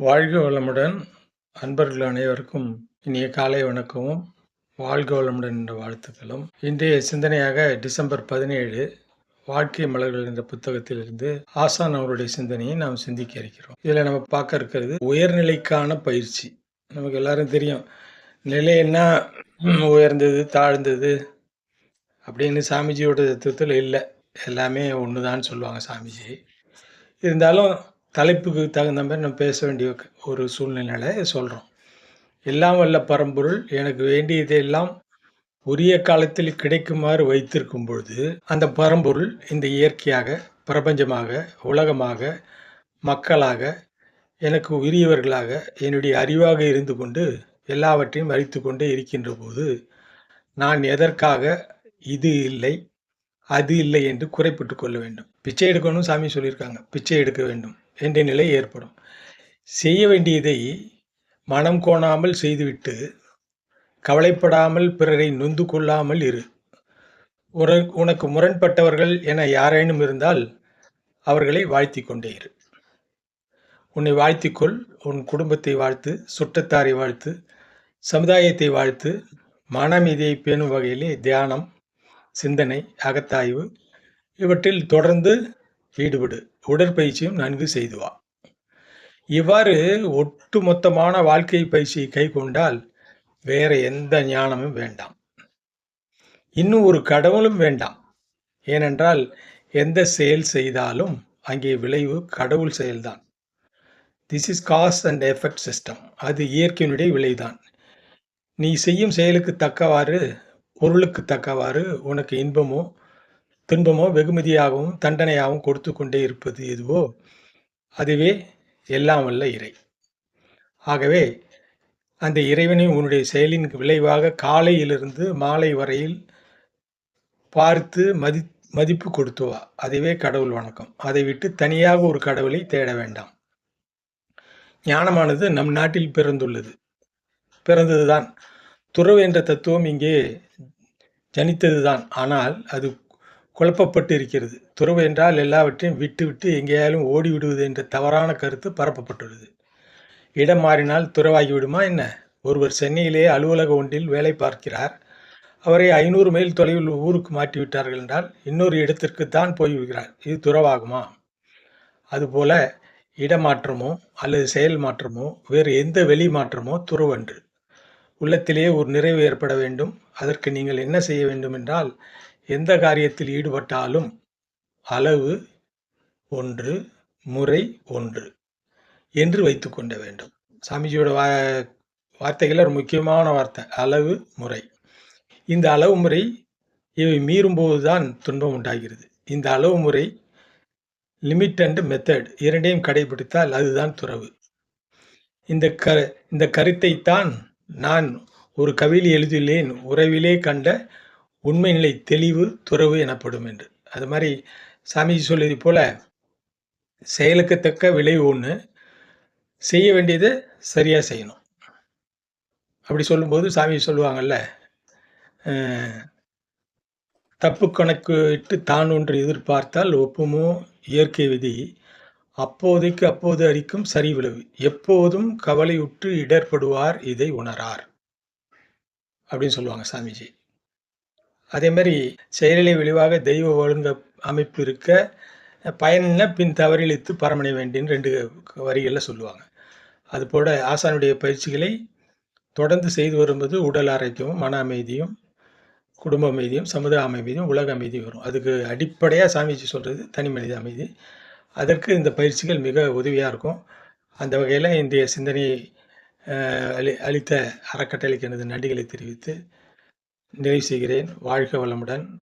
வாழ்க வளமுடன் அன்பர்கள் அனைவருக்கும் இனிய காலை வணக்கமும். வாழ்க வளமுடன் என்ற வாழ்த்துக்களும். இன்றைய சிந்தனையாக டிசம்பர் பதினேழு வாழ்க்கை மலர்கள் என்ற புத்தகத்திலிருந்து ஆசான் அவருடைய சிந்தனையை நாம் சிந்திக்க இருக்கிறோம். இதில் நம்ம பார்க்க இருக்கிறது உயர்நிலைக்கான பயிற்சி. நமக்கு எல்லாரும் தெரியும். நிலை என்ன? உயர்ந்தது தாழ்ந்தது அப்படின்னு சாமிஜியோட தத்துவத்தில் இல்லை. எல்லாமே ஒன்று தான் சொல்லுவாங்க சாமிஜி. இருந்தாலும் தலைப்புக்கு தகுந்த மாதிரி நம்ம பேச வேண்டிய ஒரு சூழ்நிலையில சொல்கிறோம் எல்லாம் வல்ல பரம்பொருள் எனக்கு வேண்டியதெல்லாம் உரிய காலத்தில் கிடைக்குமாறு வைத்திருக்கும் பொழுது அந்த பரம்பொருள் இந்த இயற்கையாக பிரபஞ்சமாக உலகமாக மக்களாக எனக்கு உரியவர்களாக என்னுடைய அறிவாக இருந்து கொண்டு எல்லாவற்றையும் அறித்து கொண்டே இருக்கின்ற போது நான் எதற்காக இது இல்லை அது இல்லை என்று குறைப்பட்டு கொள்ள வேண்டும். பிச்சை எடுக்கணும் சாமி சொல்லியிருக்காங்க. பிச்சை எடுக்க வேண்டும். என்ற நிலை ஏற்படும். செய்ய வேண்டியதை மனம் கோணாமல் செய்துவிட்டு கவலைப்படாமல் பிறரை நொந்து கொள்ளாமல் இரு. உனக்கு முரண்பட்டவர்கள் என யாரேனும் இருந்தால் அவர்களை வாழ்த்தி கொண்டே இரு. உன்னை வாழ்த்திக்கொள். உன் குடும்பத்தை வாழ்த்து சுற்றத்தாரை வாழ்த்து சமுதாயத்தை வாழ்த்து மனமீதியை பேணும் வகையிலே தியானம் சிந்தனை அகத்தாய்வு இவற்றில் தொடர்ந்து ஈடுபடு. உடற்பயிற்சியும் நன்கு செய்துவா. இவ்வாறு ஒட்டுமொத்தமான வாழ்க்கை பயிற்சியை கை கொண்டால் வேற எந்த ஞானமும் வேண்டாம். இன்னும் ஒரு கடவுளும் வேண்டாம். ஏனென்றால் எந்த செயல் செய்தாலும் அங்கே விளைவு கடவுள் செயல்தான். This is cause and effect system அது இயற்கையினுடைய விளைவுதான் நீ செய்யும் செயலுக்கு தக்கவாறு பொருளுக்கு தக்கவாறு உனக்கு இன்பமோ துன்பமோ வெகுமதியாகவும் தண்டனையாகவும் கொடுத்து கொண்டே இருப்பது எதுவோ அதுவே எல்லாம் வல்ல இறை. ஆகவே அந்த இறைவனை உன்னுடைய செயலின் விளைவாக காலையிலிருந்து மாலை வரையில் பார்த்து மதி மதிப்பு கொடுத்துவா அதுவே கடவுள் வணக்கம். அதை விட்டு தனியாக ஒரு கடவுளை தேட வேண்டாம். ஞானமானது நம் நாட்டில் பிறந்துள்ளது. பிறந்ததுதான். துறவு என்ற தத்துவம் இங்கே ஜனித்ததுதான். ஆனால் அது குழப்பப்பட்டு இருக்கிறது துறவு என்றால் எல்லாவற்றையும் விட்டுவிட்டு எங்கேயாலும் ஓடி விடுவது என்ற தவறான கருத்து பரப்பப்பட்டுள்ளது. இடம் மாறினால் துறவாகி விடுமா என்ன? ஒருவர் சென்னையிலே அலுவலக ஒன்றில் வேலை பார்க்கிறார். அவரை ஐநூறு மைல் தொலைவில் ஊருக்கு மாற்றிவிட்டார்கள் என்றால் இன்னொரு இடத்திற்கு தான் போய்விடுகிறார். இது துறவாகுமா? அதுபோல இடமாற்றமோ அல்லது செயல் மாற்றமோ வேறு எந்த வெளி மாற்றமோ துறவன்று. உள்ளத்திலேயே ஒரு நிறைவு ஏற்பட வேண்டும். அதற்கு நீங்கள் என்ன செய்ய வேண்டும் என்றால் எந்த காரியத்தில் ஈடுபட்டாலும் அளவு ஒன்று முறை ஒன்று என்று வைத்து கொண்ட வேண்டும். சாமிஜியோட வா வார்த்தைகள் ஒரு முக்கியமான வார்த்தை அளவு முறை. இந்த அளவு முறை இவை மீறும்போது தான் துன்பம் உண்டாகிறது. இந்த அளவு முறை லிமிட் அண்ட் மெத்தட் இரண்டையும் கடைபிடித்தால் அதுதான் துறவு. இந்த க இந்த கருத்தை தான் நான் ஒரு கவியில் எழுதியுள்ளேன் உறவிலே கண்ட உண்மை நிலை தெளிவு துறவு எனப்படும் என்று. அது மாதிரி சாமிஜி சொல்லியது போல செயலுக்கு தக்க விளைவு ஒன்று செய்ய வேண்டியதை சரியாக செய்யணும். அப்படி சொல்லும்போது சாமி சொல்லுவாங்கல்ல தப்பு கணக்கு இட்டு தான் ஒன்று எதிர்பார்த்தால் ஒப்புமோ இயற்கை விதி. அப்போதைக்கு அப்போது அறிக்கும் சரி விளைவு. எப்போதும் கவலையுற்று இடர்படுவார் இதை உணரார். அப்படின்னு சொல்லுவாங்க சாமிஜி. அதே மாதிரி செயலிலே விளைவாக தெய்வ ஒழுங்க அமைப்பு இருக்க பயனில் பின் தவறிழித்து பரமணை வேண்டின்னு ரெண்டு வரிகளில் சொல்லுவாங்க. அதுபோல் ஆசானுடைய பயிற்சிகளை தொடர்ந்து செய்து வரும்போது உடல் ஆரோக்கியமும் மன அமைதியும் குடும்ப அமைதியும் சமுதாய அமைதியும் உலக அமைதியும் வரும். அதுக்கு அடிப்படையாக சாமிஜி சொல்கிறது தனி மனித அமைதி. அதற்கு இந்த பயிற்சிகள் மிக உதவியாக இருக்கும். அந்த வகையில் இந்திய சிந்தனையை அளி அளித்த அறக்கட்டளைக்கு எனது நன்றிகளை தெரிவித்து நிறைவு செய்கிறேன். வாழ்க வளமுடன்.